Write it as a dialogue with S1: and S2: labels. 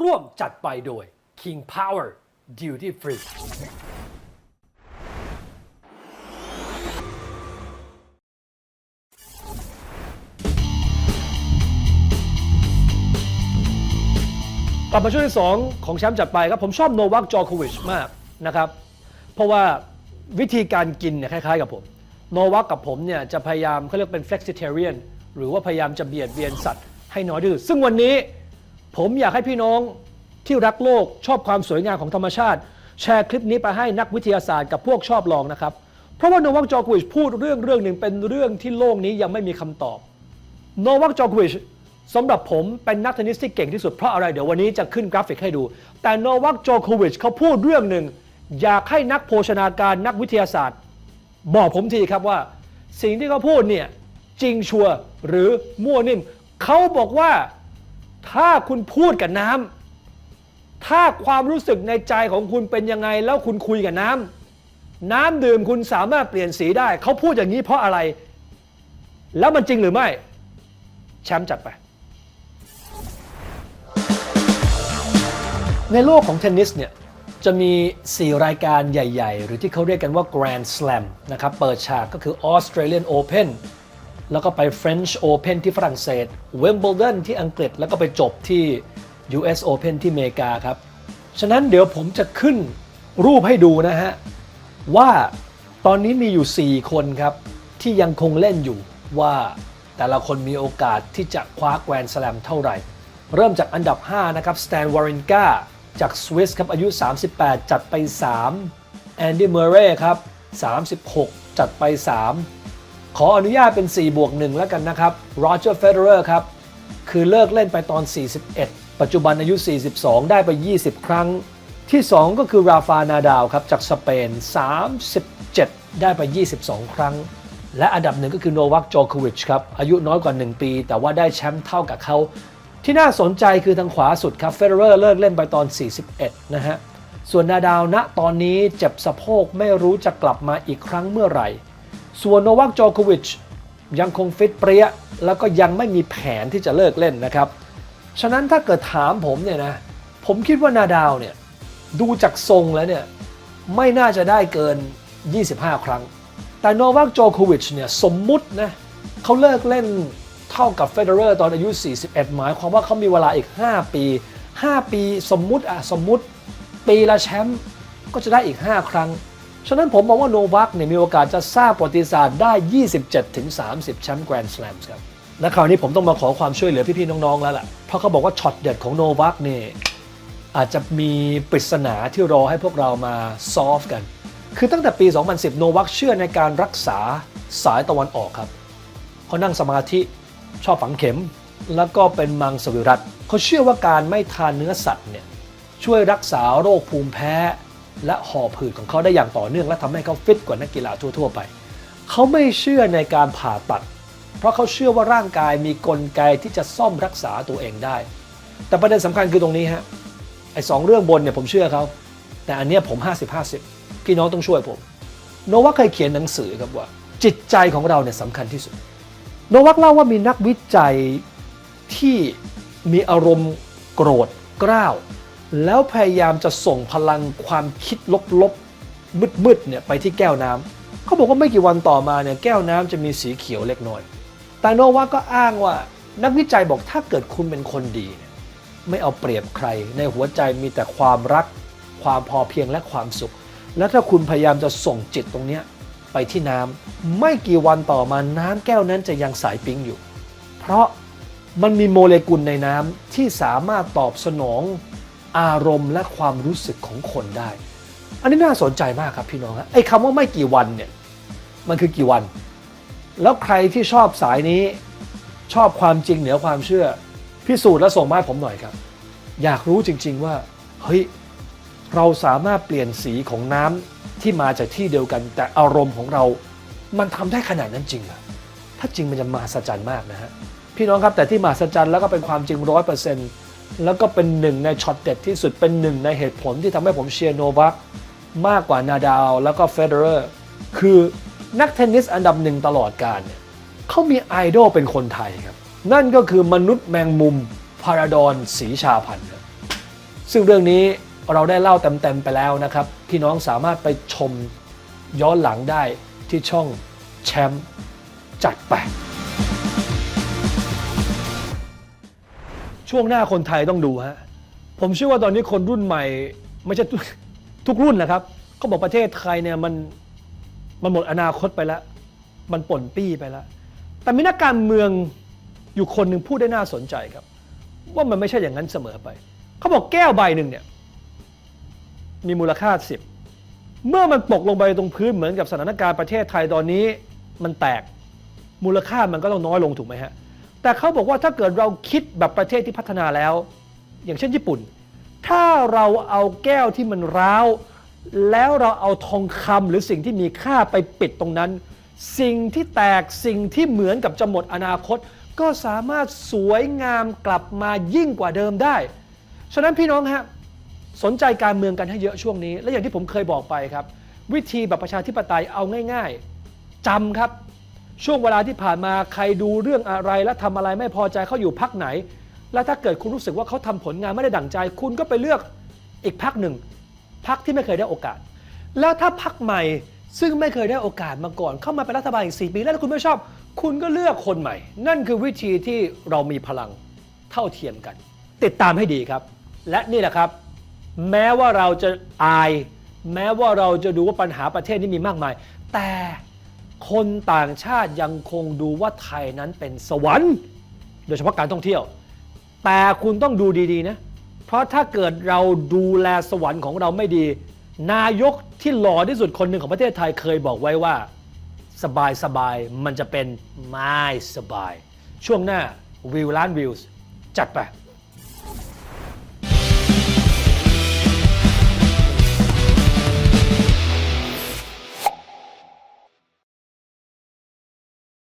S1: ร่วมจัดไปโดย King Power Duty Free กลับมาช่วงที่ 2 ของแชมป์จัดไปครับ ผมชอบโนวัคจอโควิชมากนะครับ เพราะว่า วิธีการกินเนี่ยคล้ายๆกับผม โนวัคกับผมเนี่ยจะพยายามเขาเรียกเป็น flexitarian หรือว่าพยายามจะเบียดเบียนสัตว์ให้น้อยที่สุด ซึ่งวันนี้ผมอยากให้พี่น้องที่รักโลกชอบความสวยงามของธรรมชาติ แชร์คลิปนี้ไปให้นักวิทยาศาสตร์กับพวกชอบลองนะครับ เพราะว่าโนวัคจอโควิชพูดเรื่องเรื่องหนึ่งเป็นเรื่องที่โลกนี้ยังไม่มีคำตอบ โนวัคจอโควิชสำหรับผมเป็นนักเทนนิสที่เก่งที่สุดเพราะอะไรเดี๋ยววันนี้จะขึ้นกราฟิกให้ดู แต่โนวัคจอโควิชเขาพูดเรื่องหนึ่ง อยากให้นักโภชนาการนักวิทยาศาสตร์ บอกผมทีครับว่า สิ่งที่เขาพูดเนี่ยจริงชัวร์หรือมั่วนิ่มเขาบอกว่าถ้าคุณพูดกับน้ำถ้าความรู้สึกในใจของคุณเป็นยังไง แล้วคุณคุยกับน้ำน้ำดื่มคุณสามารถเปลี่ยนสีได้ เขาพูดอย่างนี้เพราะอะไร แล้วมันจริงหรือไม่ แชมป์จัดไป ในโลกของเทนนิสเนี่ย จะมี 4 รายการใหญ่ ๆ หรือที่เขาเรียกกันว่า Grand Slam นะครับ เปิดฉากก็คือ Australian Open แล้วก็ไป French Open ที่ฝรั่งเศส Wimbledon ที่อังกฤษ แล้วก็ไปจบที่ US Open ที่อเมริกาครับ ฉะนั้นเดี๋ยวผมจะขึ้นรูปให้ดูนะฮะ ว่าตอนนี้มีอยู่ 4 คนครับ ที่ยังคงเล่นอยู่ว่าแต่ละคนมีโอกาสที่จะคว้าแกรนด์สแลมเท่าไหร่ เริ่มจากอันดับ 5 นะครับสแตนวอรินกา จากสวิสครับอายุ 38 จัดไป 3 แอนดี้เมอร์เรย์ครับ 36 จัดไป 3 ขออนุญาตเป็น 4 บวก 1 แล้วกันนะครับโรเจอร์เฟเดอร์ครับ คือเลิกเล่นไปตอน 41 ปัจจุบันอายุ 42 ได้ไป 20 ครั้ง ที่ 2 ก็คือราฟานาดาวครับ จากสเปน 37 ได้ไป 22 ครั้ง และอันดับหนึ่งก็คือโนวัคโจโควิชครับ อายุน้อยกว่า 1 ปี แต่ว่าได้แชมป์เท่ากับเขา ที่น่าสนใจคือทางขวาสุดครับเฟเดอร์เลิกเล่นไปตอน 41 นะฮะ ส่วนนาดาวณตอนนี้เจ็บสะโพกไม่รู้จะกลับมาอีกครั้งเมื่อไหร่ ส่วนโนวัคโจโควิชยังคงฟิตเปรี้ย แล้วก็ยังไม่มีแผนที่จะเลิกเล่นนะครับ ฉะนั้นถ้าเกิดถามผมเนี่ยนะ ผมคิดว่านาดาวเนี่ยดูจากทรงแล้วเนี่ยไม่น่าจะได้เกิน 25 ครั้ง แต่โนวัคโจโควิชเนี่ยสมมุตินะเขาเลิกเล่น เท่ากับเฟเดอร์ตอนอายุ 41 หมายความว่าเขามีเวลาอีก 5 ปี 5 ปีสมมุติอะสมมุติปีละแชมป์ก็จะได้อีก 5 ครั้ง ฉะนั้นผมมองว่าโนวัคเนี่ยมีโอกาสจะสร้างประวัติศาสตร์ได้ 27-30 แชมป์แกรนด์สแลมครับและคราวนี้ผมต้องมาขอความช่วยเหลือพี่ๆน้องๆแล้วล่ะ เพราะเขาบอกว่าช็อตเด็ดของโนวัคเนี่ยอาจจะมีปริศนาที่รอให้พวกเรามาซอฟกัน คือตั้งแต่ปี 2010 โนวัคเชื่อในการรักษาสายตะวันออกครับเขานั่งสมาธิ ชอบฝังเข็ม แล้วก็เป็นมังสวิรัตเขาเชื่อว่าการไม่ทานเนื้อสัตว์เนี่ยช่วยรักษาโรคภูมิแพ้ และหอบหืดของเขาได้อย่างต่อเนื่อง และทำให้เขาฟิตกว่านักกีฬาทั่ว ๆ ไป เขาไม่เชื่อในการผ่าตัด เพราะเขาเชื่อว่าร่างกายมีกลไกที่จะซ่อมรักษาตัวเองได้ แต่ประเด็นสำคัญคือตรงนี้ฮะไอ้สองเรื่องบนเนี่ยผมเชื่อเขาแต่อันเนี้ยผม 50-50พี่น้องต้องช่วยผม โนวัคเคยเขียนหนังสือครับว่า จิตใจของเราเนี่ยสำคัญที่สุด โนวัคเล่าว่ามีนักวิจัยที่มีอารมณ์โกรธกร้าว แล้วพยายามจะส่งพลังความคิดลบๆ มืดๆเนี่ยไปที่แก้วน้ำเขาบอกว่าไม่กี่วันต่อมาเนี่ยแก้วน้ำจะมีสีเขียวเล็กน้อย แต่โนวัคก็อ้างว่านักวิจัยบอกถ้าเกิดคุณเป็นคนดีเนี่ยไม่เอาเปรียบใคร ในหัวใจมีแต่ความรัก ความพอเพียงและความสุข แล้วถ้าคุณพยายามจะส่งจิตตรงเนี้ย ไปที่น้ำไม่กี่วันต่อมาน้ำแก้วนั้นจะยังสายปิ๊งอยู่ เพราะมันมีโมเลกุลในน้ำที่สามารถตอบสนองอารมณ์และความรู้สึกของคนได้ อันนี้น่าสนใจมากครับพี่น้องไอ้คำว่าไม่กี่วันเนี่ยมันคือกี่วัน แล้วใครที่ชอบสายนี้ชอบความจริงเหนือความเชื่อ พิสูจน์และส่งมาให้ผมหน่อยครับ อยากรู้จริง ๆ ว่าเฮ้ย เราสามารถเปลี่ยนสีของน้ำที่มาจากที่เดียวกัน แต่อารมณ์ของเรา มันทำได้ขนาดนั้นจริงเหรอถ้าจริงมันจะมหัศจรรย์มากนะฮะพี่น้องครับแต่ที่มหัศจรรย์แล้วก็เป็นความจริงร้อยเปอร์เซ็นต์แล้วก็เป็นหนึ่งในช็อตเด็ดที่สุดเป็นหนึ่งในเหตุผลที่ทำให้ผมเชียร์โนวัคมากกว่านาดาวแล้วก็เฟเดอร์ คือนักเทนนิสอันดับหนึ่งตลอดกาลเนี่ยเขามีไอดอลเป็นคนไทยครับ นั่นก็คือมนุษย์แมงมุมพาราดอนศรีชาพันธ์ซึ่งเรื่องนี้ เราได้เล่าเต็มๆไปแล้วนะครับ พี่น้องสามารถไปชมย้อนหลังได้ที่ช่องแชมป์จัดไปช่วงหน้าคนไทยต้องดูฮะผมเชื่อว่าตอนนี้คนรุ่นใหม่ ไม่ใช่ทุกรุ่นนะครับเขาบอกประเทศไทยเนี่ยมันมันหมดอนาคตไปแล้ว มันป่นปี้ไปแล้ว แต่มีนักการเมืองอยู่คนหนึ่งพูดได้น่าสนใจครับ ว่ามันไม่ใช่อย่างนั้นเสมอไป เขาบอกแก้วใบหนึ่งเนี่ย มีมูลค่าสิบเมื่อมันตกลงไปตรงพื้นเหมือนกับสถานการณ์ประเทศไทยตอนนี้มันแตกมูลค่ามันก็ต้องน้อยลงถูกไหมฮะ แต่เขาบอกว่าถ้าเกิดเราคิดแบบประเทศที่พัฒนาแล้ว อย่างเช่นญี่ปุ่น ถ้าเราเอาแก้วที่มันร้าว แล้วเราเอาทองคำหรือสิ่งที่มีค่าไปปิดตรงนั้น สิ่งที่แตกสิ่งที่เหมือนกับจะหมดอนาคต ก็สามารถสวยงามกลับมายิ่งกว่าเดิมได้ ฉะนั้นพี่น้องฮะ สนใจการเมืองกันให้เยอะช่วงนี้ และอย่างที่ผมเคยบอกไปครับ วิธีแบบประชาธิปไตยเอาง่าย ๆจำครับ ช่วงเวลาที่ผ่านมาใครดูเรื่องอะไร และทำอะไรไม่พอใจเขาอยู่พักไหน แล้วถ้าเกิดคุณรู้สึกว่าเขาทำผลงานไม่ได้ดั่งใจ คุณก็ไปเลือกอีกพักหนึ่งพักที่ไม่เคยได้โอกาส แล้วถ้าพักใหม่ซึ่งไม่เคยได้โอกาสมาก่อน เข้ามาเป็นรัฐบาลอีก 4 ปี แล้วถ้าคุณไม่ชอบ คุณก็เลือกคนใหม่ นั่นคือวิธีที่เรามีพลังเท่าเทียมกัน ติดตามให้ดีครับ และนี่แหละครับ แม้ว่าเราจะอาย แม้ว่าเราจะดูว่าปัญหาประเทศนี้มีมากมาย แต่คนต่างชาติยังคงดูว่าไทยนั้นเป็นสวรรค์ โดยเฉพาะการท่องเที่ยว แต่คุณต้องดูดีๆนะ เพราะถ้าเกิดเราดูแลสวรรค์ของเราไม่ดี นายกที่หล่อที่สุดคนหนึ่งของประเทศไทยเคยบอกไว้ว่า สบายสบายๆมันจะเป็นไม่สบาย ช่วงหน้าวิวล้านวิวจัดไป